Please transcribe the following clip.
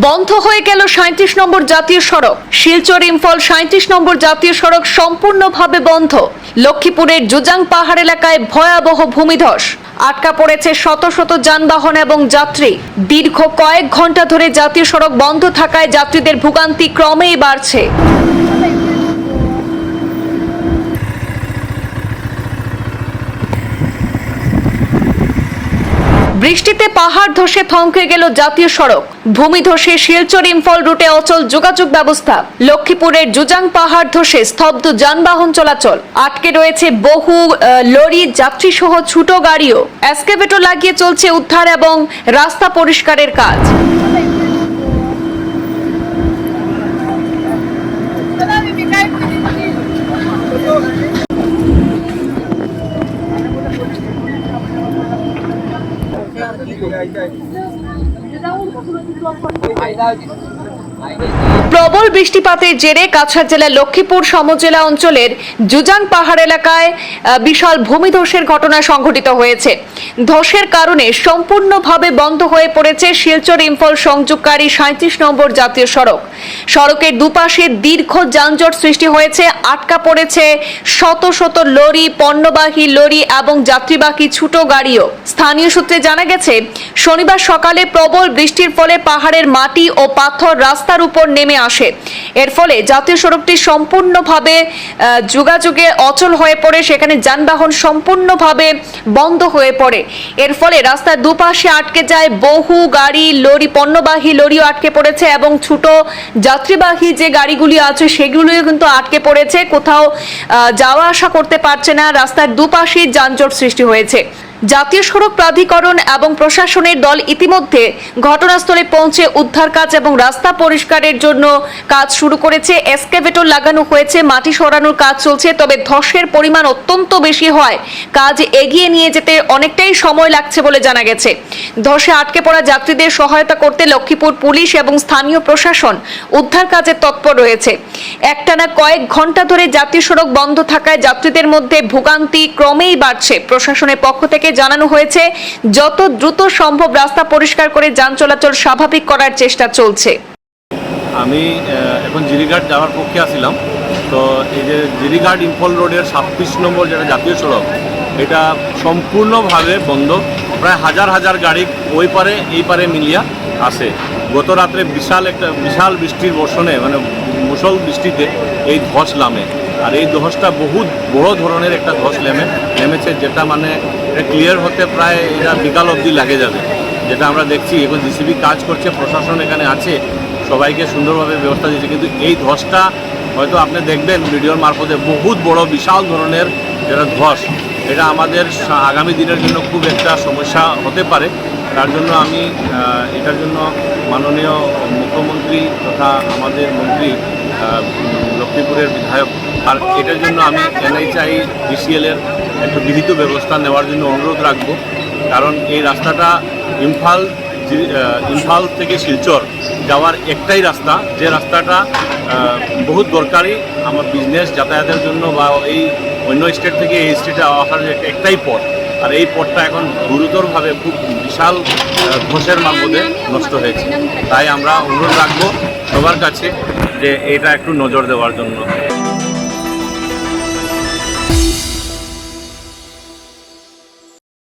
বন্ধ হয়ে গেল সাঁত্রিশ নম্বর জাতীয় সড়ক। শিলচর ইম্ফল সাঁত্রিশ নম্বর জাতীয় সড়ক সম্পূর্ণভাবে বন্ধ। লক্ষ্মীপুরের জুজাং পাহাড় এলাকায় ভয়াবহ ভূমিধস। আটকা পড়েছে শত শত যানবাহন এবং যাত্রী। দীর্ঘ কয়েক ঘণ্টা ধরে জাতীয় সড়ক বন্ধ থাকায় যাত্রীদের ভোগান্তি ক্রমেই বাড়ছে। বৃষ্টিতে পাহাড় ধসে থমকে গেল জাতীয় সড়ক। ভূমি ধসে শিলচর ইম্ফল রুটে অচল যোগাযোগ ব্যবস্থা। লক্ষ্মীপুরের জুজাং পাহাড় ধসে স্তব্ধ যানবাহন চলাচল। আটকে রয়েছে বহু লরি যাত্রী সহ ছোট গাড়িও। এসকেভেটর লাগিয়ে চলছে উদ্ধার এবং রাস্তা পরিষ্কারের কাজ। kijk, ga. Je daar het প্রবল বৃষ্টিপাতের জেরে কাছাড় জেলার লক্ষ্মীপুর সমজেলা অঞ্চলের জুজাং পাহাড় এলাকায় বিশাল ভূমিধসের ঘটনা সংঘটিত হয়েছে। ধসের কারণে সম্পূর্ণভাবে বন্ধ হয়ে পড়েছে শিলচর ইম্ফল সংযোগকারী সাঁত্রিশ নম্বর জাতীয় সড়ক। সড়কের দুপাশে দীর্ঘ যানজট সৃষ্টি হয়েছে, আটকা পড়েছে শত শত লরি, পণ্যবাহী লরি এবং যাত্রীবাহী ছোট গাড়িও। স্থানীয় সূত্রে জানা গেছে, শনিবার সকালে প্রবল বৃষ্টির ফলে পাহাড়ের মাটি ও পাথর রাস্তার উপর নেমে আসে। এর ফলে জাতীয় সড়কটি সম্পূর্ণভাবে যোগাযোগে অচল হয়ে পড়ে। সেখানে যানবাহন সম্পূর্ণভাবে বন্ধ হয়ে পড়ে। এর ফলে রাস্তার দুপাশে আটকে যায় বহু গাড়ি, লরি, পণ্যবাহী লরিও আটকে পড়েছে এবং ছোট যাত্রীবাহী যে গাড়িগুলি আছে, সেগুলিও কিন্তু আটকে পড়েছে। কোথাও যাওয়া আসা করতে পারছে না। রাস্তার দুপাশে যানজট সৃষ্টি হয়েছে। জাতীয় সড়ক প্রাধিকরণ এবং প্রশাসনের দল ইতিমধ্যে ঘটনাস্থলে পৌঁছে উদ্ধার কাজ এবং রাস্তা পরিষ্কারের জন্য কাজ শুরু করেছে। এসকেভেটর লাগানো হয়েছে, মাটি সরানোর কাজ চলছে, তবে ধসের পরিমাণ অত্যন্ত বেশি হয় কাজ এগিয়ে নিয়ে যেতে অনেকটাই সময় লাগছে বলে জানা গেছে। ধসে আটকে পড়া যাত্রীদের সহায়তা করতে লক্ষ্মীপুর পুলিশ এবং স্থানীয় প্রশাসন উদ্ধার কাজে তৎপর রয়েছে। একটানা কয়েক ঘণ্টা ধরে জাতীয় সড়ক বন্ধ থাকায় যাত্রীদের মধ্যে ভোগান্তি ক্রমেই বাড়ছে। প্রশাসনের পক্ষ থেকে জানানো হয়েছে, যত দ্রুত সম্ভব রাস্তা পরিষ্কার করে যান চলাচল স্বাভাবিক করার চেষ্টা চলছে। আমি এখন জিরিঘাট যাওয়ার পক্ষে আসছিলাম তো এই যে জিরিঘাট ইম্ফল রোডের ছাব্বিশ নম্বর যেটা জাতীয় সড়ক, এটা সম্পূর্ণভাবে বন্ধ। প্রায় হাজার হাজার গাড়ি ওই পারে, এই পারে মিলিয়া আসে গত রাত্রে বিশাল একটা, বিশাল বৃষ্টির বর্ষণে মানে মুসল বৃষ্টিতে এই ধস নামে। আর এই ধসটা বহুত বড় ধরনের একটা ধস নেমে, নেমেছে, যেটা মানে ক্লিয়ার হতে প্রায় এটা বিকাল অবধি লাগে যাবে। যেটা আমরা দেখছি, এখন জিসিবি কাজ করছে, প্রশাসন এখানে আছে, সবাইকে সুন্দরভাবে ব্যবস্থা দিয়েছে কিন্তু এই ধসটা, হয়তো আপনি দেখবেন ভিডিওর মারফতে, বহুত বড়, বিশাল ধরনের যেটা ধস, এটা আমাদের আগামী দিনের জন্য খুব একটা সমস্যা হতে পারে। তার জন্য আমি এটার জন্য মাননীয় মুখ্যমন্ত্রী তথা আমাদের মন্ত্রী লক্ষ্মীপুরের বিধায়ক, আর এটার জন্য আমি এনএইচআই ডিসিএল এর একটা বিহিত ব্যবস্থা নেওয়ার জন্য অনুরোধ রাখব। কারণ এই রাস্তাটা ইম্ফাল ইম্ফাল থেকে শিলচর যাওয়ার একটাই রাস্তা। যে রাস্তাটা বহুত দরকারি আমার বিজনেস যাতায়াতের জন্য বা এই অন্য স্টেট থেকে এই স্টেটে আসার একটাই পথ। আর এই পথটা এখন গুরুতরভাবে খুব বিশাল ধসের মারফতে নষ্ট হয়েছে। তাই আমরা অনুরোধ রাখব সবার কাছে যে এটা একটু নজর দেওয়ার জন্য।